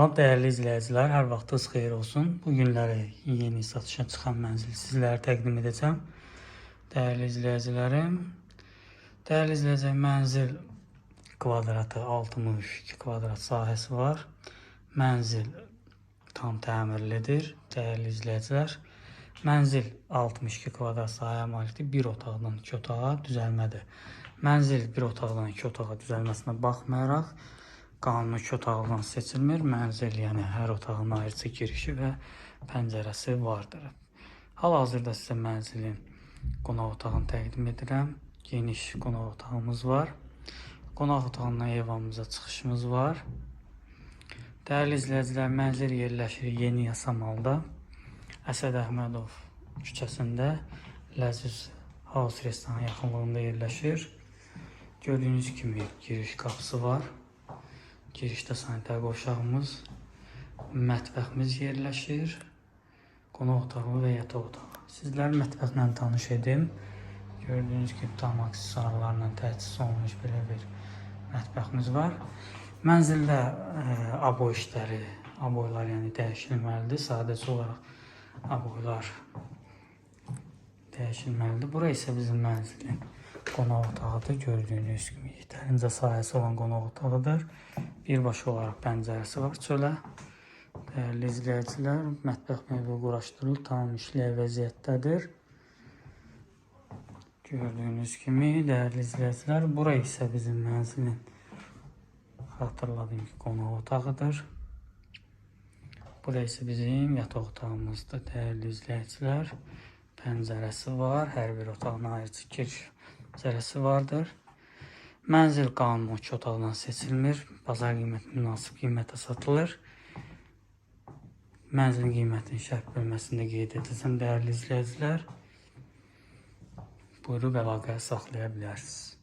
Değerli izləyicilər, hər vaxtınız xeyir olsun. Bu günləri yeni satışa çıxan mənzil sizlərə təqdim edəcəm. Değerli izləyicilərim, değerli izləyicilər, mənzil kvadratı 62 kvadrat sahəsi var. Mənzil tam təmirlidir. Değerli izləyicilər, mənzil 62 kvadrat sahəyə malikdir. Bir otaqdan iki otağa düzəlmədir. Mənzil bir otaqdan iki otağa düzəlməsinə baxmayaraq qanuni iki otaqdan seçilmir. Mənzil, yəni hər otağın ayrıca girişi və pəncərəsi vardır. Hal-hazırda sizə mənzilin qonaq otağını təqdim edirəm. Geniş qonaq otağımız var. Qonaq otağından evamıza çıxışımız var. Dəyərli izləyicilər, mənzil yerləşir Yeni Yasamalda. Əsəd Əhmədov küçəsində Ləziz House restoran yaxınlığında yerləşir. Gördüyünüz kimi giriş qapısı var. Girişdə sanitar qovşağımız, mətbəximiz yerləşir. Qonaq otağı və yataq otağı. Sizləri mətbəxlə tanış edim. Gördüyünüz kimi tam aksesuarlarla təchiz olunmuş belə bir mətbəximiz var. Mənzildə e, abo işləri, aboylar yəni dəyişilməlidir. Sadəcə olaraq aboylar dəyişilməlidir. Bura isə bizim mənzilin qonaq otağıdır. Gördüyünüz kimi yetərincə sahəsi olan qonaq otağıdır. Birbaşa olaraq pəncərəsi var çölə. Dəyərli izləyicilər, mətbəx mebeli quraşdırılıb, tam işləyə vəziyyətdədir. Gördüyünüz kimi, dəyərli izləyicilər, bura isə bizim mənzilin xatırladığım ki, qonaq otağıdır. Bura isə bizim yataq otağımızdır, dəyərli izləyicilər. Pəncərəsi var, hər bir otağın ayrıca giriş pəncərəsi vardır. Mənzil qanunu iki otaqdan seçilmir. Bazar qiyməti münasib qiymətə satılır. Mənzilin qiymətini şərh bölməsində qeyd edəcəm, dəyərli izləyicilər. Buyurub əlaqə saxlaya bilərsiniz.